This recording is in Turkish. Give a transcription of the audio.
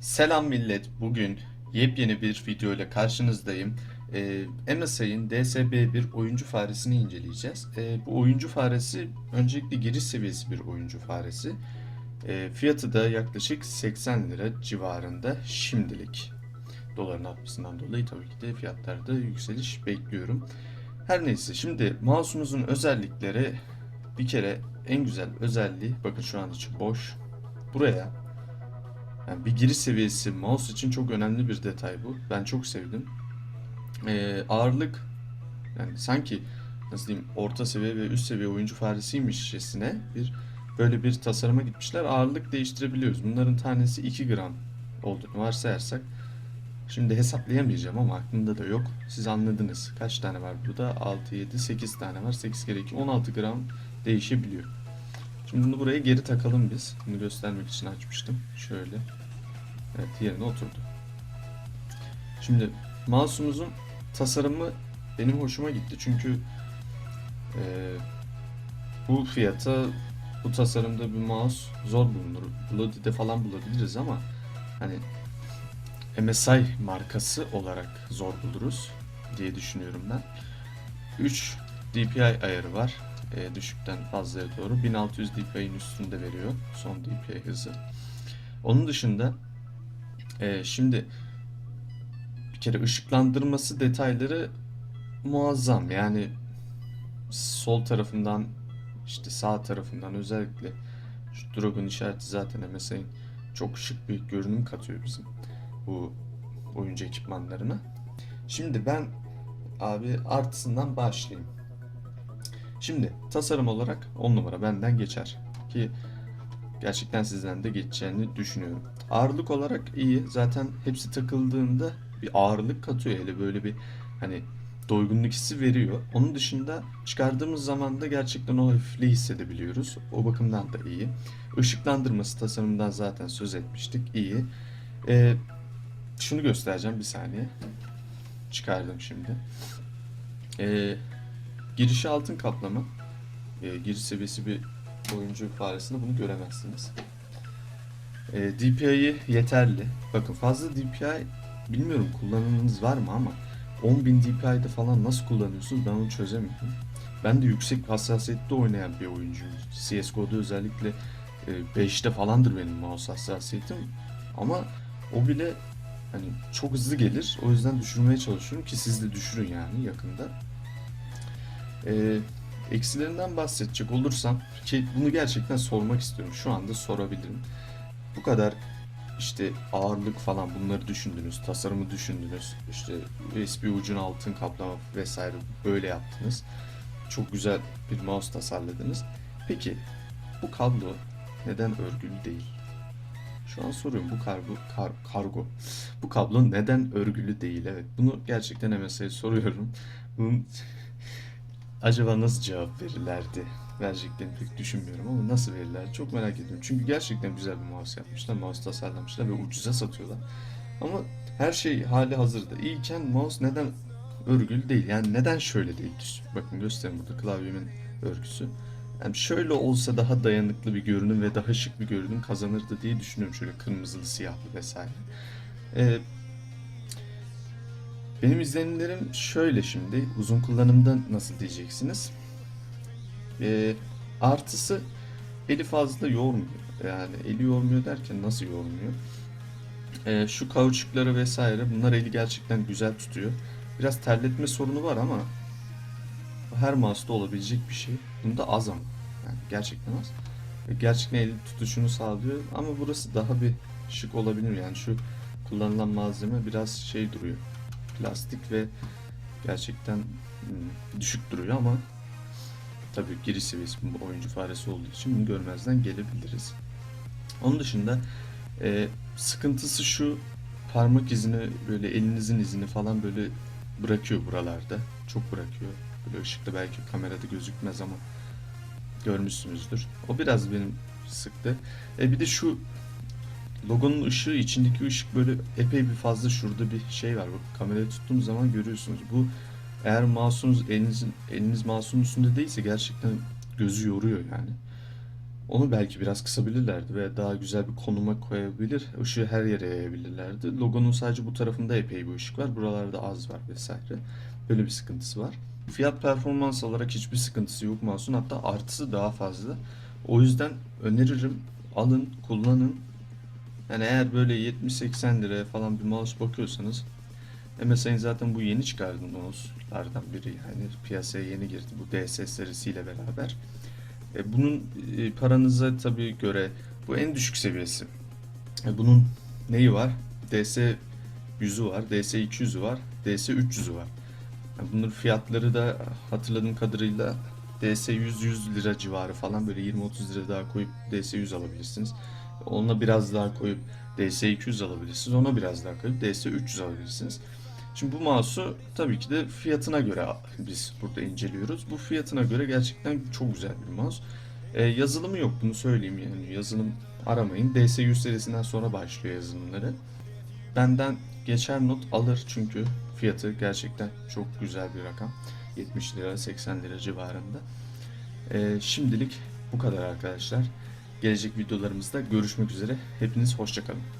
Selam millet. Bugün yepyeni bir video ile karşınızdayım. Ee, MSI'ın DSB1 oyuncu faresini inceleyeceğiz. Ee, bu oyuncu faresi öncelikle giriş seviyesi bir oyuncu faresi. Ee, fiyatı da yaklaşık 80 lira civarında şimdilik. Doların artmasından dolayı tabii ki de fiyatlarda yükseliş bekliyorum. Her neyse şimdi mouse'umuzun özellikleri bir kere en güzel özelliği bakın şu an içi boş. Buraya yani bir giriş seviyesi mouse için çok önemli bir detay bu. Ben çok sevdim. Ee, ağırlık yani sanki nasıl diyeyim orta seviye ve üst seviye oyuncu faresiymişçesine bir böyle bir tasarıma gitmişler. Ağırlık değiştirebiliyoruz. Bunların tanesi 2 gram olduğunu varsayarsak şimdi hesaplayamayacağım ama aklımda da yok. Siz anladınız. Kaç tane var burada? 6, 7, 8 tane var. 8 kere 2, 16 gram değişebiliyor. Şimdi bunu buraya geri takalım biz. Bunu göstermek için açmıştım. Şöyle. Evet yerine oturdu. Şimdi mouse'umuzun tasarımı benim hoşuma gitti. Çünkü e, bu fiyata bu tasarımda bir mouse zor bulunur. Bloody'de falan bulabiliriz ama hani MSI markası olarak zor buluruz diye düşünüyorum ben. 3 DPI ayarı var. E, düşükten fazlaya doğru. 1600 DPI'nin üstünde veriyor son DPI hızı. Onun dışında e, şimdi bir kere ışıklandırması detayları muazzam. Yani sol tarafından işte sağ tarafından özellikle şu Dragon işareti zaten MSI'nin çok şık bir görünüm katıyor bizim bu oyuncu ekipmanlarına. Şimdi ben abi artısından başlayayım. Şimdi tasarım olarak 10 numara benden geçer ki gerçekten sizden de geçeceğini düşünüyorum. Ağırlık olarak iyi. Zaten hepsi takıldığında bir ağırlık katıyor hele böyle bir hani doygunluk hissi veriyor. Onun dışında çıkardığımız zaman da gerçekten o hafifliği hissedebiliyoruz. O bakımdan da iyi. Işıklandırması tasarımından zaten söz etmiştik. İyi. Ee, şunu göstereceğim bir saniye. Çıkardım şimdi. Ee, girişi altın kaplama. Ee, giriş seviyesi bir oyuncu faresinde bunu göremezsiniz. E, DPI'yi yeterli. Bakın fazla DPI bilmiyorum kullanımınız var mı ama 10.000 DPI'de falan nasıl kullanıyorsunuz ben onu çözemiyorum. Ben de yüksek hassasiyette oynayan bir oyuncuyum. CSGO'da özellikle e, 5'te falandır benim mouse hassasiyetim. Ama o bile hani çok hızlı gelir. O yüzden düşürmeye çalışıyorum ki siz de düşürün yani yakında. Eee Eksilerinden bahsedecek olursam ki bunu gerçekten sormak istiyorum. Şu anda sorabilirim. Bu kadar işte ağırlık falan bunları düşündünüz, tasarımı düşündünüz. İşte USB ucuna altın kaplama vesaire böyle yaptınız. Çok güzel bir mouse tasarladınız. Peki bu kablo neden örgülü değil? Şu an soruyorum bu kargo, kar, kargo. Bu kablo neden örgülü değil? Evet bunu gerçekten MSI'ye soruyorum. Bunun acaba nasıl cevap verirlerdi? Vereceklerini pek düşünmüyorum ama nasıl verirler çok merak ediyorum. Çünkü gerçekten güzel bir mouse yapmışlar, mouse tasarlamışlar ve ucuza satıyorlar. Ama her şey hali hazırda. İyiyken mouse neden örgülü değil? Yani neden şöyle değil? Bakın göstereyim burada klavyemin örgüsü. Yani şöyle olsa daha dayanıklı bir görünüm ve daha şık bir görünüm kazanırdı diye düşünüyorum. Şöyle kırmızılı, siyahlı vesaire. Ee, benim izlenimlerim şöyle şimdi. Uzun kullanımda nasıl diyeceksiniz? Ee, artısı eli fazla yormuyor. Yani eli yormuyor derken nasıl yormuyor? Ee, şu kauçukları vesaire bunlar eli gerçekten güzel tutuyor. Biraz terletme sorunu var ama her mouse'da olabilecek bir şey. Bunda az ama. Yani gerçekten az. Gerçekten eli tutuşunu sağlıyor ama burası daha bir şık olabilir. Yani şu kullanılan malzeme biraz şey duruyor plastik ve gerçekten hmm, düşük duruyor ama tabii giriş seviyesi bu oyuncu faresi olduğu için bunu görmezden gelebiliriz. Onun dışında e, sıkıntısı şu parmak izini böyle elinizin izini falan böyle bırakıyor buralarda. Çok bırakıyor. Böyle ışıkta belki kamerada gözükmez ama görmüşsünüzdür. O biraz benim sıktı. E bir de şu logonun ışığı içindeki ışık böyle epey bir fazla şurada bir şey var. Bak kamerayı tuttuğum zaman görüyorsunuz. Bu eğer mouse'unuz elinizin eliniz mouse'un üstünde değilse gerçekten gözü yoruyor yani. Onu belki biraz kısabilirlerdi ve daha güzel bir konuma koyabilir. Işığı her yere yayabilirlerdi. Logonun sadece bu tarafında epey bir ışık var. Buralarda az var vesaire. Böyle bir sıkıntısı var. Fiyat performans olarak hiçbir sıkıntısı yok mouse'un. Hatta artısı daha fazla. O yüzden öneririm. Alın, kullanın. Yani eğer böyle 70-80 liraya falan bir mouse bakıyorsanız MSI'nin zaten bu yeni çıkardığı mouse'lardan biri yani piyasaya yeni girdi bu DS serisiyle beraber. E, bunun e, paranıza tabii göre bu en düşük seviyesi. E, bunun neyi var? DS 100'ü var, DS 200'ü var, DS 300'ü var. Yani bunların fiyatları da hatırladığım kadarıyla DS 100 100 lira civarı falan böyle 20-30 lira daha koyup DS 100 alabilirsiniz. Onunla biraz daha koyup DS 200 alabilirsiniz. Ona biraz daha koyup DS 300 alabilirsiniz. Şimdi bu mouse'u tabii ki de fiyatına göre biz burada inceliyoruz. Bu fiyatına göre gerçekten çok güzel bir mouse. Ee, yazılımı yok bunu söyleyeyim yani yazılım aramayın. DS 100 serisinden sonra başlıyor yazılımları. Benden geçer not alır çünkü fiyatı gerçekten çok güzel bir rakam. 70 lira 80 lira civarında. Ee, şimdilik bu kadar arkadaşlar. Gelecek videolarımızda görüşmek üzere. Hepiniz hoşçakalın.